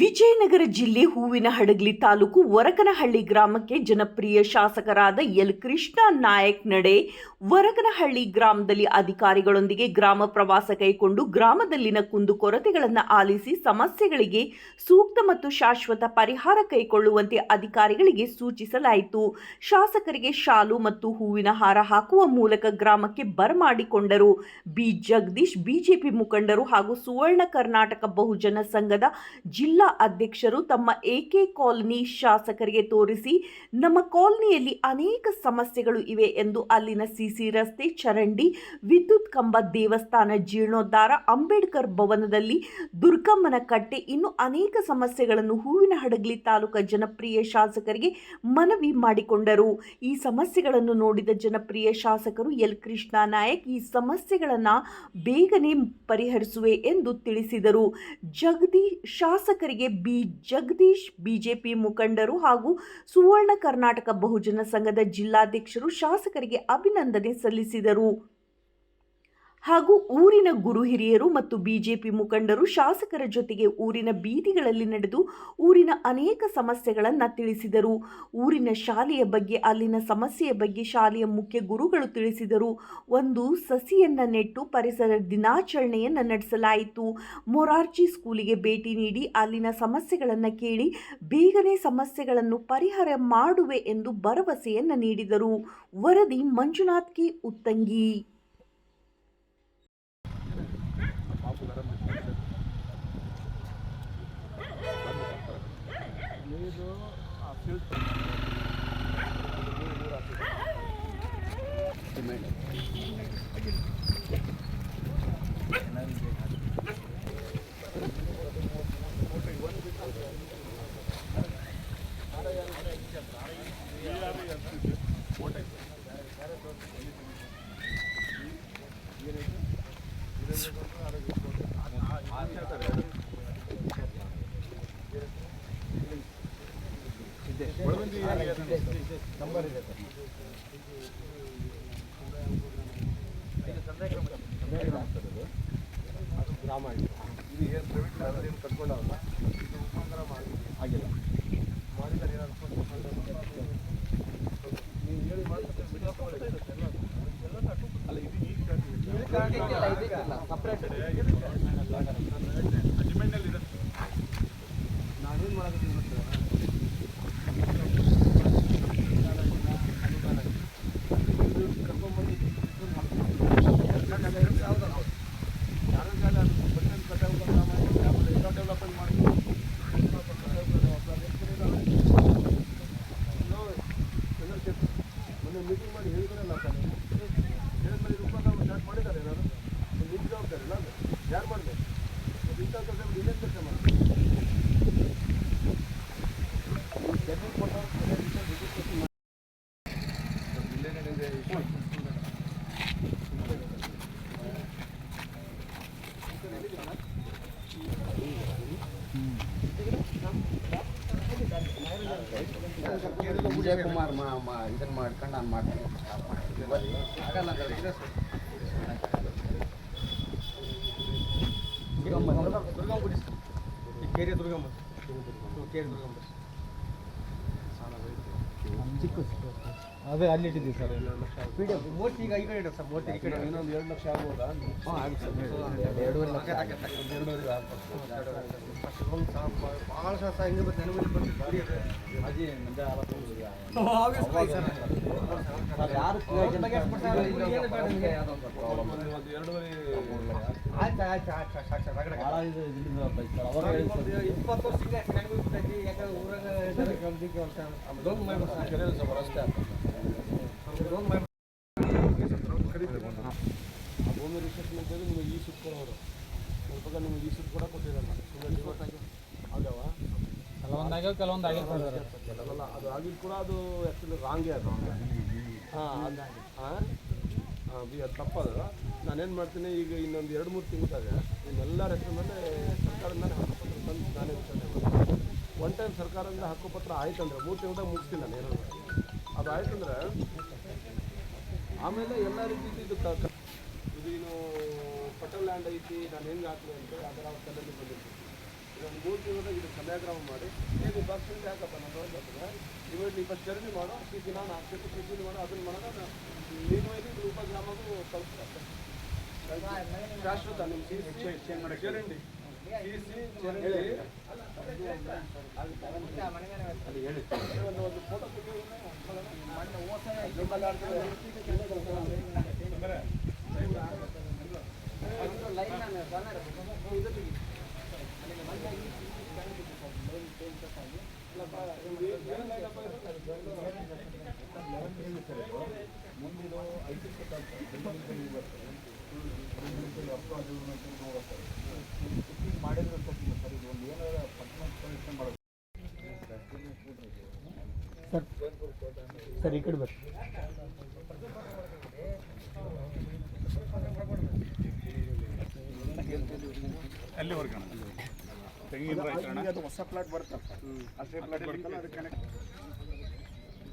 ವಿಜಯನಗರ ಜಿಲ್ಲೆ ಹೂವಿನ ಹಡಗಲಿ ತಾಲೂಕು ವರಕನಹಳ್ಳಿ ಗ್ರಾಮಕ್ಕೆ ಜನಪ್ರಿಯ ಶಾಸಕರಾದ ಎಲ್. ಕೃಷ್ಣ ನಾಯಕ್ ನಡೆ ವರಕನಹಳ್ಳಿ ಗ್ರಾಮದಲ್ಲಿ ಅಧಿಕಾರಿಗಳೊಂದಿಗೆ ಗ್ರಾಮ ಪ್ರವಾಸ ಕೈಗೊಂಡು ಗ್ರಾಮದಲ್ಲಿನ ಕುಂದುಕೊರತೆಗಳನ್ನು ಆಲಿಸಿ ಸಮಸ್ಯೆಗಳಿಗೆ ಸೂಕ್ತ ಮತ್ತು ಶಾಶ್ವತ ಪರಿಹಾರ ಕೈಗೊಳ್ಳುವಂತೆ ಅಧಿಕಾರಿಗಳಿಗೆ ಸೂಚಿಸಲಾಯಿತು. ಶಾಸಕರಿಗೆ ಶಾಲು ಮತ್ತು ಹೂವಿನ ಹಾರ ಹಾಕುವ ಮೂಲಕ ಗ್ರಾಮಕ್ಕೆ ಬರಮಾಡಿಕೊಂಡರು ಬಿ. ಜಗದೀಶ್ ಬಿಜೆಪಿ ಮುಖಂಡರು ಹಾಗೂ ಸುವರ್ಣ ಕರ್ನಾಟಕ ಬಹುಜನ ಸಂಘದ ಜಿಲ್ಲಾ ಅಧ್ಯಕ್ಷರು ತಮ್ಮ ಎಕೆ ಕಾಲೋನಿ ಶಾಸಕರಿಗೆ ತೋರಿಸಿ, ನಮ್ಮ ಕಾಲೋನಿಯಲ್ಲಿ ಅನೇಕ ಸಮಸ್ಯೆಗಳು ಇವೆ ಎಂದು ಅಲ್ಲಿನ ಸಿಸಿ ರಸ್ತೆ, ಚರಂಡಿ, ವಿದ್ಯುತ್ ಕಂಬ ದೇವಸ್ಥಾನ, ಜೀರ್ಣೋದ್ಧಾರ, ಅಂಬೇಡ್ಕರ್ ಭವನದಲ್ಲಿ ದುರ್ಗಮ್ಮನ ಕಟ್ಟೆ, ಇನ್ನು ಅನೇಕ ಸಮಸ್ಯೆಗಳನ್ನು ಹೂವಿನ ಹಡಗಲಿ ತಾಲೂಕ ಜನಪ್ರಿಯ ಶಾಸಕರಿಗೆ ಮನವಿ ಮಾಡಿಕೊಂಡರು. ಈ ಸಮಸ್ಯೆಗಳನ್ನು ನೋಡಿದ ಜನಪ್ರಿಯ ಶಾಸಕರು, ಎಲ್. ಕೃಷ್ಣ ನಾಯಕ್, ಈ ಸಮಸ್ಯೆಗಳನ್ನು ಬೇಗನೆ ಪರಿಹರಿಸುವೆ ಎಂದು ತಿಳಿಸಿದರು. ಜಗದೀಶ್, ಶಾಸಕರಿಗೆ ಬಿ. ಜಗದೀಶ್ ಬಿಜೆಪಿ ಮುಖಂಡರು ಹಾಗೂ ಸುವರ್ಣ ಕರ್ನಾಟಕ ಬಹುಜನ ಸಂಘದ ಜಿಲ್ಲಾಧ್ಯಕ್ಷರು ಶಾಸಕರಿಗೆ ಅಭಿನಂದನೆ ಸಲ್ಲಿಸಿದರು. ಹಾಗೂ ಊರಿನ ಗುರು ಹಿರಿಯರು ಮತ್ತು ಬಿಜೆಪಿ ಮುಖಂಡರು ಶಾಸಕರ ಜೊತೆಗೆ ಊರಿನ ಬೀದಿಗಳಲ್ಲಿ ನಡೆದು ಊರಿನ ಅನೇಕ ಸಮಸ್ಯೆಗಳನ್ನು ತಿಳಿಸಿದರು. ಊರಿನ ಶಾಲೆಯ ಬಗ್ಗೆ, ಅಲ್ಲಿನ ಸಮಸ್ಯೆಯ ಬಗ್ಗೆ ಶಾಲೆಯ ಮುಖ್ಯ ಗುರುಗಳು ತಿಳಿಸಿದರು. ಒಂದು ಸಸಿಯನ್ನು ನೆಟ್ಟು ಪರಿಸರ ದಿನಾಚರಣೆಯನ್ನು ನಡೆಸಲಾಯಿತು. ಮೊರಾರ್ಜಿ ಸ್ಕೂಲಿಗೆ ಭೇಟಿ ನೀಡಿ ಅಲ್ಲಿನ ಸಮಸ್ಯೆಗಳನ್ನು ಕೇಳಿ ಬೇಗನೆ ಸಮಸ್ಯೆಗಳನ್ನು ಪರಿಹಾರ ಮಾಡುವೆ ಎಂದು ಭರವಸೆಯನ್ನು ನೀಡಿದರು. ವರದಿ Manjunath K. Uttangi. Thank you. ಗ್ರಾಮ ಇದು ಏನು ಪ್ರೈವೇಟ್ ಏನು ಕಟ್ಕೊಂಡವಲ್ಲ ಇದು ಮುಖಾಂತರ ಮಾಡಿ ಆಗಿಲ್ಲ ಮಾಡಿದರೆ ಏನಾದ್ರು ನೀವು ಹೇಳಿ ತಗೊಳ್ಳಿ. ಅಲ್ಲ ಇದು ಈಗ ನಾನೇನು ಮಾಡೋದು ಗೊತ್ತಾ? ಇದು ಕರ್ಕೊಂಡ್ಬಂದು ಮೀಟಿಂಗ್ ಮಾಡಿ ಹೇಳಿದ್ರಲ್ಲ ಹೇಳಿದ್ಮೇಲೆ ರೂಪಾಯಿ ಸ್ಟಾರ್ಟ್ ಮಾಡಿದ್ದಾರೆ ಏನಾದ್ರು ನಿಮ್ಮ ಜವಾಬ್ದಾರಿ ನಾನು ಯಾರು ಮಾಡಬೇಕು ಇಂಥ ಕೆಲಸ ಬಿಟ್ಟು ಇನ್ನೇನು ಕೆಲಸ ಮಾಡಿ ಜಮೀನು ಕೊಟ್ಟವ್ರು ವಿದ್ಯುತ್ ಕೊಟ್ಟು ಮಾಡಿ ಇಲ್ಲೇ ನಡೆದಿದೆ ಮಾ ಇದನ್ನ ಮಾಡ್ಕೊಂಡು ನಾನು ಮಾಡ್ತೀನಿ. ಆಗಲ್ಲ ಅಂದ್ರೆ ದುರ್ಗಮ್ಮ ಈ ಕೇರಿ ದುರ್ಗಮ್ಮ ಕೇರಿ ದುರ್ಗಮ್ಮ ಅದೇ ಅಲ್ಲಿ ಇಟ್ಟಿದ್ದೀವಿ ಸರ್. ಮೂರ್ತಿ ಈಗ ಈ ಕಡೆ ಇಡ ಸರ್ ಮೂರ್ತಿ ಈ ಕಡೆ ಇನ್ನೊಂದು ಎರಡು ಲಕ್ಷ ಆಗ್ಬೋದಾ? ಎರಡೂವರೆ ಲಕ್ಷ. ಒಂದು ಎರಡೂವರೆಗೆ ಆಗ್ಬೋದು. ಭಾಳ ಸಹ ಹೆಂಗೆ ಬಂದು ನೆನಪಲ್ಲಿ ಬಂದು ಅಜಿ ನಂದೆ ಇದ್ದಾರೆ ಭೂಮಿ ರಿಜಿಸ್ಟ್ರೇಷನ್ ಅಂತೇಳಿ ನಿಮಗೆ ಈ ಸುತ್ತ ಕೊಡೋರು ಸ್ವಲ್ಪ ನಿಮಗೆ ಈ ಸುತ್ತು ಕೂಡ ಆಗ್ಯಾವ ಕೆಲವೊಂದು ಆಗಿರ್ತಾರೆ. ಅದು ಆಗಿದ್ದು ಕೂಡ ಅದು ಆ್ಯಕ್ಚುಲಿ ರಾಂಗೇ ಅದು. ಹಾಂ ಅದು ಹಾಂ ಬಿ ಅದು ತಪ್ಪದು. ನಾನೇನು ಮಾಡ್ತೀನಿ ಈಗ ಇನ್ನೊಂದು ಎರಡು ಮೂರು ತಿಂಗಳಾಗ ಇನ್ನೆಲ್ಲರ ಹೆಸರು ಮೇಲೆ ಸರ್ಕಾರದಿಂದನೇ ಹಕ್ಕುಪತ್ರ ತಂದು ನಾನೇ ವಿಚಾರಣೆ ಮಾಡ್ತೀನಿ. ಒನ್ ಟೈಮ್ ಸರ್ಕಾರದಿಂದ ಹಕ್ಕುಪತ್ರ ಆಯ್ತಂದ್ರೆ ಮೂರು ತಿಂಗಳಾಗ ಮುಗಿಸ್ತೀನಿ ನಾನು ಏನೋ ಅದು ಆಯ್ತಂದ್ರೆ ಆಮೇಲೆ ಎಲ್ಲ ರೀತಿ ಇದು ಇದು ಏನು ಪಟಲ್ ಲ್ಯಾಂಡ್ ಐತಿ ನಾನು ಹೆಂಗೆ ಹಾಕ್ಲಿ ಅಂತ ಅದರ ಕಲ್ಲಲ್ಲಿ ಬಂದಿರ್ತೀನಿ ಒಂದು ಮೂರು ತಿಂಗಳದಾಗ ಇದು ಸಮಯಗ್ರಾಮ ಮಾಡಿ. ಏನು ಬರ್ತೀನಿ ಯಾಕಪ್ಪ ನಾನು ನೋಡ್ಬೇಕು ಇವಾಗ ನೀವು ಫಸ್ಟ್ ಜರ್ನಿ ಮಾಡೋ ಸಿ ಸಿ ನಾನು ಹಾಕ್ಬೇಕು ಸಿ ಸಿ ಮಾಡೋ ಅದನ್ನ ಮಾಡೋಣ ನೀನು ಇದು ಉಪಗ್ರಾಮಗೂ ಕಳಿಸ್ತಾರೆ ಶಾಶ್ವತ ನಿಮ್ಮ ಸಿ ಸಿ ಚರಂಡಿ ಸಿ ಸಿ ಚರಂಡಿ ಅಲ್ಲಿ ಹೇಳಿ. ಒಂದು ಒಂದು ಫೋಟೋ ಲೈನ್ ಸರ್ ಈ ಕಡೆ ಬರ್ರಿ. ಅಲ್ಲಿವರೆಗೆ ತೆಂಗಿನ ಹೊಸ ಪ್ಲಾಟ್ ಬರ್ತಪ್ಪ. ಅಷ್ಟೇ ಪ್ಲಾಟ್ ಬರ್ತಲ್ಲ ಅದಕ್ಕೆ ಕನೆಕ್ಟ್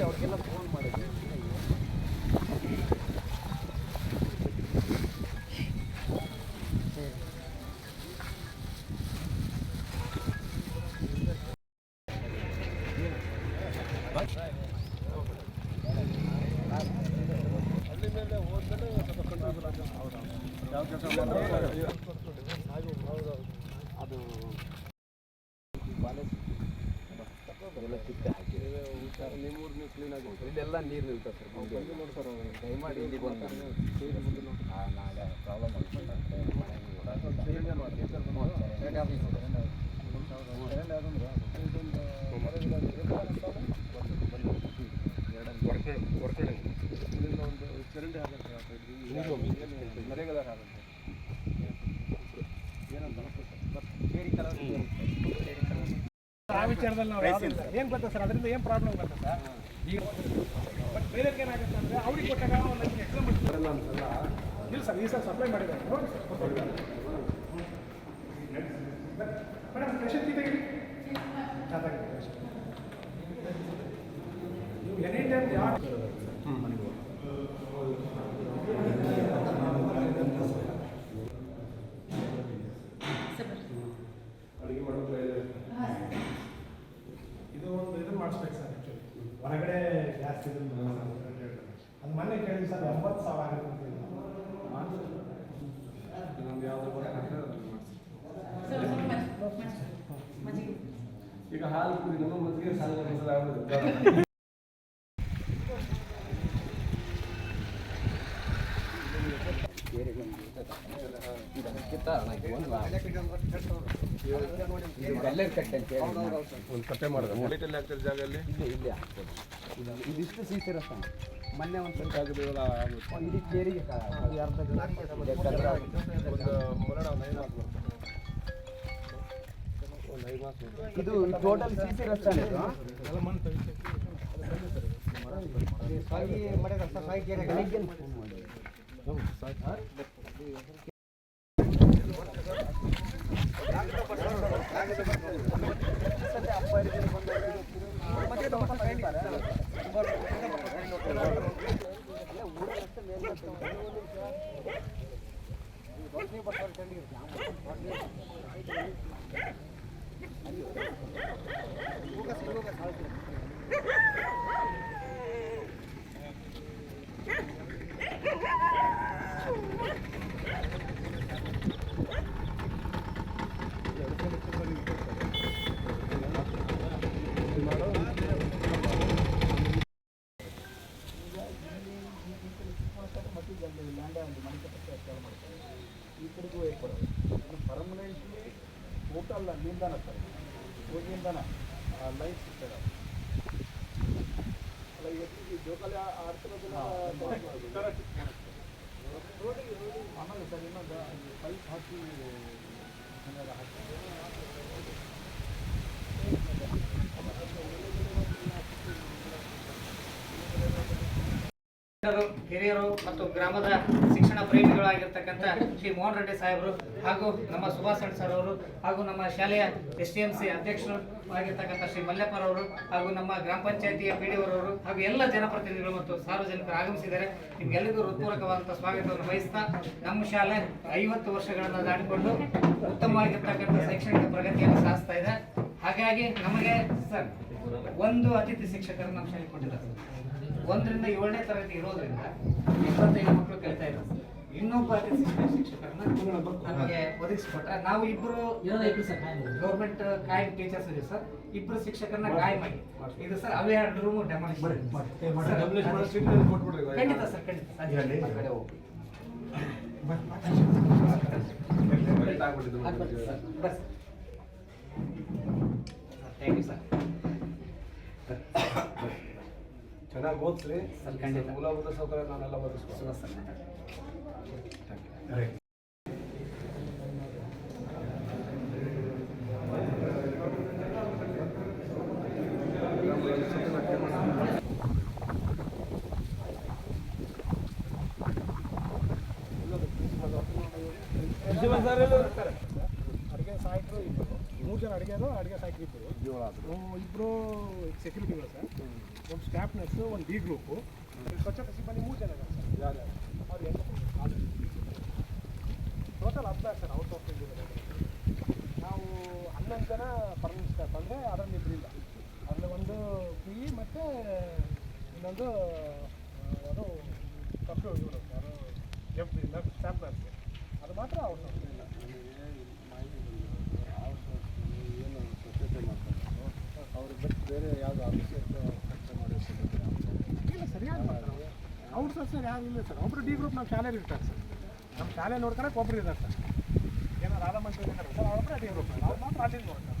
ಅವ್ರಿಗೆಲ್ಲ ಫೋನ್ ಮಾಡಿದ್ವಿ ಹಳ್ಳಿ ಮೇಲೆ ಹೋದ್ಮೇಲೆ ಸ್ವಲ್ಪ ಕಂಟ್ರೋಲ್ ಯಾವ ಕೆಲಸ ಅದು ಎಲ್ಲ ಕಿತ್ತೆ ಹಾಕಿ. ನಿಮ್ಮೂರು ನೀವು ಕ್ಲೀನ್ ಆಗಿ ಇಲ್ಲೆಲ್ಲ ನೀರು ನಿಲ್ತದೆ ಸರ್ ಮುಂದೆ ನೋಡಿ ಸರ್ ದಯಮಾಡಿ ಇಲ್ಲಿ ಬಂದು. ಆ, ನಾಳೆ ಪ್ರಾಬ್ಲಮ್ ಇಲ್ಲಿಂದ ಒಂದು ಚರಂಡಿ ಹಾಕಂತ ನೀರು ನರೇಗದ ಹಾಕಂತ ಏನಂತ ಆ ವಿಚಾರದಲ್ಲಿ ನಾವು ಏನು ಗೊತ್ತಾ ಸರ್? ಅದರಿಂದ ಏನು ಪ್ರಾಬ್ಲಮ್ ಗೊತ್ತಾ ಸರ್? ಈಗ ಬಟ್ ಬೇರೆ ಏನಾಗುತ್ತೆ ಅಂದ್ರೆ ಅವ್ರಿಗೆ ಕೊಟ್ಟಾಗ ಒಂದು ಎಕ್ಸಾಮ್ ಇಲ್ಲ ಸರ್ ಈ ಸರ್ ಸಪ್ಲೈ ಮಾಡಿದ್ದಾರೆ. ನೋಡಿ ಸರ್ ಮೇಡಮ್ ಕೀ ತೆಗೀರಿ. ನೀವು ಎನಿ ಟೈಮ್ ಯಾವ ಅಡುಗೆ ಮಾಡೋದು ಇದು ಒಂದು ಇದು ಮಾಡಿಸ್ಬೇಕು ಸರ್ ಆ್ಯಕ್ಚುಲಿ ಹೊರಗಡೆ ಗ್ಯಾಸ್ ಇದು ಅದು ಮೊನ್ನೆ ಕೇಳಿದ್ವಿ ಸರ್ ಎಂಬತ್ತು ಸಾವಿರ ಆಗುತ್ತೆ ಅಂತ ಹೇಳಿ. ಇನ್ನೊಂದು ಯಾವ್ದು ಬರ್ತದೆ ಈಗ ಹಾಲು ಕುಡಿ ನಮ್ಮ ಮದ್ಗೆ ಸಾಲ ಮಸಾಲ ಆಗೋದು ಎಲ್ಲರ ಕಟ್ಟೆ ಅಂತ ಹೇಳಿ ಒಂದು ಕಟ್ಟೆ ಮಾಡಿದೆ ಹೊಲಿಟಲ್ಲಿ ಆಗ್ತಿರೋ ಜಾಗದಲ್ಲಿ ಇಲ್ಲಿ ಇಲ್ಲಿ ಇದಿಷ್ಟು ಸೀಸಿರತ್ತ ಮೊನ್ನೆ ಒಂದು ಸ್ವಲ್ಪ ಒಂದು ಇಡೀ ಕೇರಿಗೆ ಒಂದು ಅರ್ಧ ಕದ್ರ ಆಗುತ್ತೆ. ಒಂದು ಮೊರಡ ಸಿ ಐದು ಅಪ್ಪ ಒಂದು ಐದು ಮಾತು ಇದು ಟೋಟಲ್ ಸಿಸಿ ರಸ್ತಾನೆ ಇದು ಬೆಳಿಗ್ಗೆ ಫೋನ್ ಮಾಡಿ ಪರ್ಮನೆಂಟ್ಲಿ ಟೋಟಲ್ ಅಲ್ಲಿಂದನ ಸರ್ ಹೋಗಿಂದನ ಲೈಫ್ ಸಿಗ್ತದೆ ಅಲ್ಲ ಇವತ್ತಿಗೆ ಜೋಕಾಲಿ ಆಡ್ತಿರೋದನ್ನ ಆಮೇಲೆ ಸರ್ ಇನ್ನೊಂದು ಪೈಪ್ ಹಾಕಿ ಹಾಕಿ ಹಿರಿಯರು ಮತ್ತು ಗ್ರಾಮದ ಶಿಕ್ಷಣ ಪ್ರೇಮಿಗಳಾಗಿರ್ತಕ್ಕಂಥ ಶ್ರೀ ಮೋಹನ್ ರೆಡ್ಡಿ ಸಾಹೇಬರು ಹಾಗೂ ನಮ್ಮ ಸುಭಾಷ್ ಸಣ್ಣ ಸರ್ ಅವರು ಹಾಗೂ ನಮ್ಮ ಶಾಲೆಯ ಎಸ್ ಟಿ ಎಂ ಸಿ ಅಧ್ಯಕ್ಷರು ಆಗಿರ್ತಕ್ಕಂಥ ಶ್ರೀ ಅವರು ಹಾಗೂ ನಮ್ಮ ಗ್ರಾಮ ಪಂಚಾಯತಿಯ ಪಿ ಅವರು ಹಾಗೂ ಎಲ್ಲ ಜನಪ್ರತಿನಿಧಿಗಳು ಮತ್ತು ಸಾರ್ವಜನಿಕರು ಆಗಮಿಸಿದ್ದಾರೆ ನಿಮ್ಗೆಲ್ಲರಿಗೂ ಹೃತ್ಪೂರ್ವಕವಾದಂಥ ಸ್ವಾಗತವನ್ನು ವಹಿಸ್ತಾ ನಮ್ಮ ಶಾಲೆ ಐವತ್ತು ವರ್ಷಗಳನ್ನು ದಾಟಿಕೊಂಡು ಉತ್ತಮವಾಗಿರ್ತಕ್ಕಂಥ ಶೈಕ್ಷಣಿಕ ಪ್ರಗತಿಯನ್ನು ಸಾಧಿಸ್ತಾ ಇದೆ ಹಾಗಾಗಿ ನಮಗೆ ಸರ್ ಒಂದು ಅತಿಥಿ ಶಿಕ್ಷಕರು ನಮ್ಮ ಶಾಲೆ ಕೊಟ್ಟಿದ್ದಾರೆ. ಒಂದರಿಂದ ಏಳನೇ ತರಗತಿ ಇರೋದ್ರಿಂದ ಇಪ್ಪತ್ತೈದು ಮಕ್ಕಳು ಕಲಿತಾ ಇರೋದು. ಇನ್ನೊಬ್ಬ ಶಿಕ್ಷಕರನ್ನ ಶಿಕ್ಷಕ ಶಿಕ್ಷಕರನ್ನ ನಮಗೆ ಒದಗಿಸ್ಕೊಟ್ರೆ ನಾವು ಇಬ್ರು ಗೌರ್ಮೆಂಟ್ ಕಾಯಂ ಟೀಚರ್ಸ್ ಇದೆ ಸರ್. ಇಬ್ರು ಶಿಕ್ಷಕರನ್ನ ಕಾಯಂ ಆಗಿ. ಇದು ಸರ್ ಅವೇ ಎರಡು ರೂಮ್ ಡೆಮಾಲಿಷನ್ ಕೊಟ್ಬಿಡ್ರಿ ಖಂಡಿತ ಸರ್ ಖಂಡಿತ ಹೋಗಿ ಬಸ್ ಥ್ಯಾಂಕ್ ಯು ಸರ್ ಚೆನ್ನಾಗಿ ಓದಿಸ್ರಿ ಸರ್, ಖಂಡಿತ. ಮೂಲಭೂತ ಸೌಕರ್ಯ ನಾನೆಲ್ಲ ಒದಗಿಸ್ಕೊಡ್ತೀನಿ ಸುಭಾಷ್ ಸರ್ ಮಾತಾಡಿ. ಅಡುಗೆ ಇಬ್ಬರು ಇಬ್ಬರು ಸೆಕ್ಯೂರಿಟಿಗಳು ಸರ್. ಒಂದು ಸ್ಟಾಫ್ ನರ್ಸು ಒಂದು ಡಿ ಗ್ರೂಪು ಸ್ವಚ್ಛತೆ ಸಿಬ್ಬಂದಿ ಮೂರು ಜನ ಇದ್ದಾರೆ ಸರ್. ಅವ್ರು ಎಲ್ಲ ಟೋಟಲ್ ಹದಿನಾರು ಸರ್ ಔಟ್ ಆಫ್ ನಾವು ಹನ್ನೊಂದು ಜನ ಪರ್ಮನೆಂಟ್ ಸ್ಟಾಫ್ ಅಂದರೆ ಅದರಲ್ಲಿ ಇಬ್ಬರಿಲ್ಲ ಅದರಲ್ಲಿ ಒಂದು ಪಿ ಮತ್ತು ಇನ್ನೊಂದು ಆ, ಯಾವುದು ಕಂಪ್ಯೂ ಇವರು ಯಾರು ಎಫ್ ಸ್ಟಾಫ್ ನರ್ಸ್ ಅದು ಮಾತ್ರ ಔಟ್ ಆಫ್ ಇಲ್ಲ ಏನು ಸ್ವಚ್ಛತೆ ಮಾಡ್ತಾರೆ ಅವ್ರಿಗೆ ಬಿಟ್ಟು ಬೇರೆ ಯಾವುದು ಆಫೀಸರ್ ಇಲ್ಲ. ಸರಿಯಾಗಿ ಮಾಡ್ತಾರೆ ಔಟ್ ಸರ್ ಯಾರು ಇಲ್ಲ ಸರ್. ಒಬ್ರು ಡಿ ಗ್ರೂಪ್ ನಮ್ಮ ಶಾಲೆಯಲ್ಲಿ ಇರ್ತಾರೆ ಸರ್. ನಮ್ಮ ಶಾಲೆ ನೋಡ್ಕೊಳಕ್ಕೆ ಒಬ್ರು ಇದ್ದಾರೆ ಸರ್. ಏನೋ ರಾಧಾ ಇದ್ದಾರೆ ಸರ್, ಅವ್ರ ಡಿ ಗ್ರೂಪ್ ಅವ್ರು ಮಾತ್ರ ಅಲ್ಲಿ ನೋಡ್ತಾರೆ.